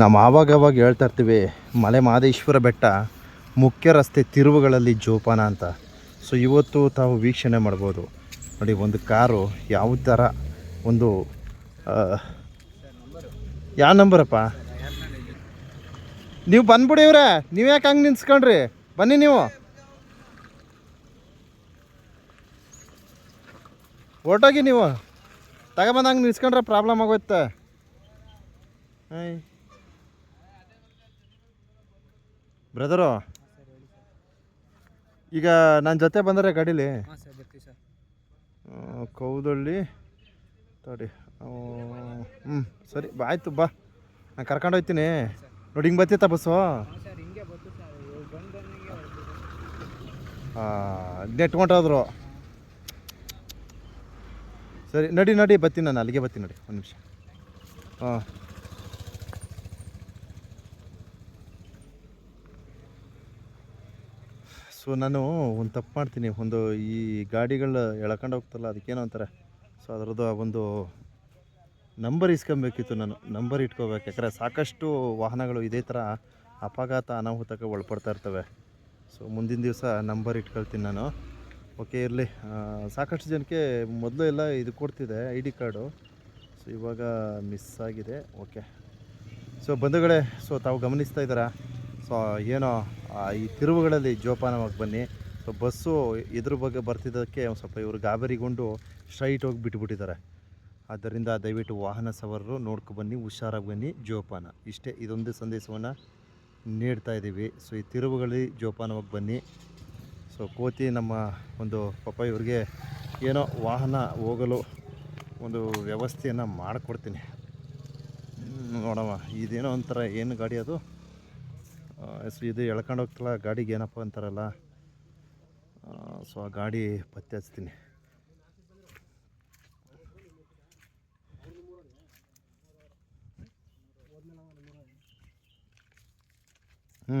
ನಾವು ಆವಾಗವಾಗ ಹೇಳ್ತಾ ಇರ್ತೀವಿ, ಮಲೆ ಮಹದೇಶ್ವರ ಬೆಟ್ಟ ಮುಖ್ಯ ರಸ್ತೆ ತಿರುವುಗಳಲ್ಲಿ ಜೋಪಾನ ಅಂತ. ಸೊ ಇವತ್ತು ತಾವು ವೀಕ್ಷಣೆ ಮಾಡ್ಬೋದು. ನೋಡಿ, ಒಂದು ಕಾರು ಯಾವ ಥರ ಒಂದು ಯಾವ ನಂಬರಪ್ಪ? ನೀವು ಬಂದ್ಬಿಡಿ ಇವ್ರೆ, ನೀವು ಯಾಕೆ ಹಂಗೆ ನಿನ್ಸ್ಕೊಂಡ್ರಿ ಬನ್ನಿ ನೀವು. ಹೊರ್ಟೋಗಿ ನೀವು. ತಗೊಬಂದು ಹಂಗೆ ನಿಲ್ಸ್ಕೊಂಡ್ರೆ ಪ್ರಾಬ್ಲಮ್ ಆಗೋಯ್ತೆ. ಬ್ರದರು ಈಗ ನನ್ನ ಜೊತೆ ಬಂದರೆ ಗಾಡೀಲಿ ಹಾಂ ಸರ್ ಬರ್ತೀವಿ ಸರ್. ಕೌದಳ್ಳಿ ತಡಿ ಹ್ಞೂ ಸರಿ ಬಾ ಆಯ್ತು ಬಾ. ನಾನು ಕರ್ಕೊಂಡು ಹೋಗ್ತೀನಿ. ನೋಡಿ ಹಿಂಗೆ ಬತ್ತಿತ್ತ ಬಸ್ಸು? ನೆಟ್ಕೊಂಡೋದ್ರು ಸರಿ ನಡಿ ನಡಿ ಬತ್ತೀನಿ ನಾನು ಅಲ್ಲಿಗೆ ಬರ್ತೀನಿ ನೋಡಿ ಒಂದು ನಿಮಿಷ. ಹಾಂ. ಸೊ ನಾನು ಒಂದು ತಪ್ಪು ಮಾಡ್ತೀನಿ. ಒಂದು ಈ ಗಾಡಿಗಳು ಎಳ್ಕೊಂಡು ಹೋಗ್ತಲ್ಲ, ಅದಕ್ಕೇನೋ ಅಂತಾರೆ ಸೊ ಅದರದ್ದು ಆ ಒಂದು ನಂಬರ್ ಇಸ್ಕೊಬೇಕಿತ್ತು ನಾನು. ನಂಬರ್ ಇಟ್ಕೋಬೇಕು. ಯಾಕಂದರೆ ಸಾಕಷ್ಟು ವಾಹನಗಳು ಇದೇ ಥರ ಅಪಘಾತ ಅನಾಹುತಕ್ಕೆ ಒಳಪಡ್ತಾ ಇರ್ತವೆ. ಸೊ ಮುಂದಿನ ದಿವಸ ನಂಬರ್ ಇಟ್ಕೊಳ್ತೀನಿ ನಾನು. ಓಕೆ ಇರಲಿ. ಸಾಕಷ್ಟು ಜನಕ್ಕೆ ಮೊದಲು ಎಲ್ಲ ಇದು ಕೊಡ್ತಿದೆ ಐ ಡಿ ಕಾರ್ಡು ಸೊ ಇವಾಗ ಮಿಸ್ ಆಗಿದೆ. ಓಕೆ ಸೊ ಬಂಧುಗಳೇ, ಸೊ ತಾವು ಗಮನಿಸ್ತಾ ಇದ್ದೀರಾ? ಸೊ ಏನೋ ಈ ತಿರುವುಗಳಲ್ಲಿ ಜೋಪಾನವಾಗಿ ಬನ್ನಿ. ಸೊ ಬಸ್ಸು ಇದ್ರ ಬಗ್ಗೆ ಬರ್ತಿದ್ದಕ್ಕೆ ಒಂದು ಸ್ವಲ್ಪ ಇವರು ಗಾಬರಿಗೊಂಡು ಸ್ಟ್ರೈಟ್ ಹೋಗಿ ಬಿಟ್ಬಿಟ್ಟಿದ್ದಾರೆ. ಆದ್ದರಿಂದ ದಯವಿಟ್ಟು ವಾಹನ ಸವಾರರು ನೋಡ್ಕೊ ಬನ್ನಿ, ಹುಷಾರಾಗಿ ಬನ್ನಿ. ಜೋಪಾನ, ಇಷ್ಟೇ ಇದೊಂದು ಸಂದೇಶವನ್ನು ನೀಡ್ತಾ ಇದ್ದೀವಿ. ಸೊ ಈ ತಿರುವುಗಳಲ್ಲಿ ಜೋಪಾನವಾಗಿ ಬನ್ನಿ. ಸೊ ಕೋತಿ ನಮ್ಮ ಒಂದು ಪಾಪ ಇವ್ರಿಗೆ ಏನೋ ವಾಹನ ಹೋಗಲು ಒಂದು ವ್ಯವಸ್ಥೆಯನ್ನು ಮಾಡಿಕೊಡ್ತೀನಿ. ನೋಡಮ್ಮ, ಇದೇನೋ ಒಂಥರ ಏನು ಗಾಡಿ ಅದು? ಆ, ಸೊ ಇದು ಎಳ್ಕೊಂಡು ಹೋಗ್ತಲ್ಲ ಗಾಡಿಗೆ ಏನಪ್ಪ ಅಂತಾರಲ್ಲ ಸೊ ಆ ಗಾಡಿ ಪತ್ತೆ ಹಚ್ತೀನಿ. ಹ್ಞೂ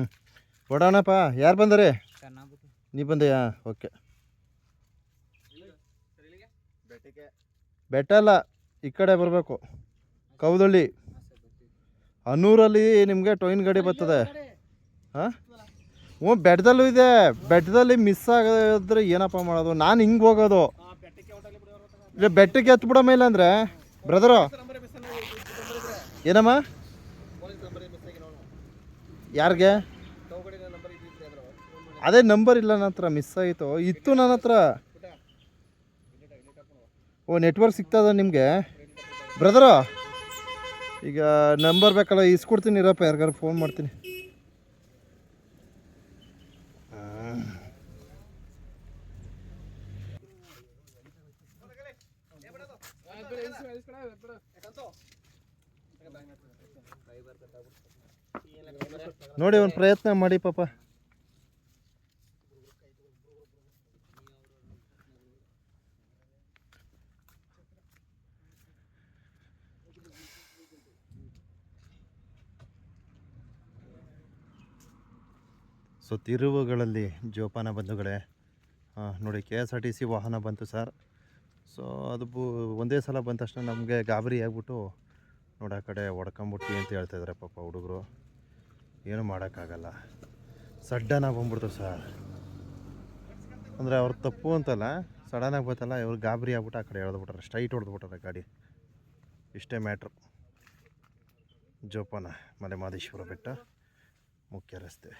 ಕೊಡೋಣಪ್ಪ ಯಾರು ಬಂದರೆ? ನೀ ಬಂದೆಯಾ? ಓಕೆ. ಬೆಟ್ಟ ಅಲ್ಲ ಈ ಕಡೆ ಬರಬೇಕು. ಕೌದಳ್ಳಿ. ಹನ್ನೂರಲ್ಲಿ ನಿಮಗೆ ಟೊಯಿನ್ ಗಾಡಿ ಬರ್ತದೆ. ಹಾಂ? ಬೆಟ್ಟದಲ್ಲೂ ಇದೆ. ಬೆಟ್ಟದಲ್ಲಿ ಮಿಸ್ ಆಗಿದ್ರೆ ಏನಪ್ಪ ಮಾಡೋದು? ನಾನು ಹಿಂಗೆ ಹೋಗೋದು. ಇಲ್ಲ, ಬೆಟ್ಟಕ್ಕೆ ಎತ್ತ್ಬಿಡಮ್ಮ ಇಲ್ಲ ಅಂದರೆ? ಬ್ರದರು ಏನಮ್ಮ? ಯಾರಿಗೆ? ಅದೇ ನಂಬರ್ ಇಲ್ಲ ನನ್ನ ಹತ್ರ ಮಿಸ್ ಆಯಿತು. ಇತ್ತು ನನ್ನ ಹತ್ರ. ಓ ನೆಟ್ವರ್ಕ್ ಸಿಗ್ತದ ನಿಮಗೆ? ಬ್ರದರು ಈಗ ನಂಬರ್ ಬೇಕಲ್ಲ ಇಸ್ಕೊಡ್ತೀನಿ ಇರಪ್ಪ, ಯಾರಿಗಾರು ಫೋನ್ ಮಾಡ್ತೀನಿ. ನೋಡಿ, ಒಂದು ಪ್ರಯತ್ನ ಮಾಡಿ ಪಾಪ. ಸೊ, ತಿರುವುಗಳಲ್ಲಿ ಜೋಪಾನ ಬಂಧುಗಳೇ ನೋಡಿ K S R T C ವಾಹನ ಬಂತು ಸರ್ ಸೊ ಅದು ಬು, ಒಂದೇ ಸಲ ಬಂದ ತಕ್ಷಣ ನಮಗೆ ಗಾಬರಿ ಆಗ್ಬಿಟ್ಟು ನೋಡಿ ಆ ಕಡೆ ಹೊಡ್ಕೊಂಬಿಟ್ವಿ ಅಂತ ಹೇಳ್ತಾಯಿದ್ದಾರೆ ಪಾಪ ಹುಡುಗರು. ಏನು ಮಾಡೋಕ್ಕಾಗಲ್ಲ. ಸಡ್ಡನಾಗಿ ಬಂದ್ಬಿಡ್ತು ಸರ್ ಅಂದರೆ ಅವ್ರ ತಪ್ಪು ಅಂತಲ್ಲ ಸಡನ್ನಾಗಿ ಬಂತಲ್ಲ, ಇವ್ರು ಗಾಬರಿ ಆಗ್ಬಿಟ್ಟು ಆ ಕಡೆ ಎಳೆದ್ಬಿಟ್ರೆ ಸ್ಟ್ರೈಟ್ ಹೊಡೆದ್ಬಿಟ್ರೆ ಗಾಡಿ. ಇಷ್ಟೇ ಮ್ಯಾಟ್ರು ಜೋಪಾನ, ಮಲೆ ಮಾದೇಶ್ವರ ಬೆಟ್ಟ, ಮುಖ್ಯ ರಸ್ತೆ.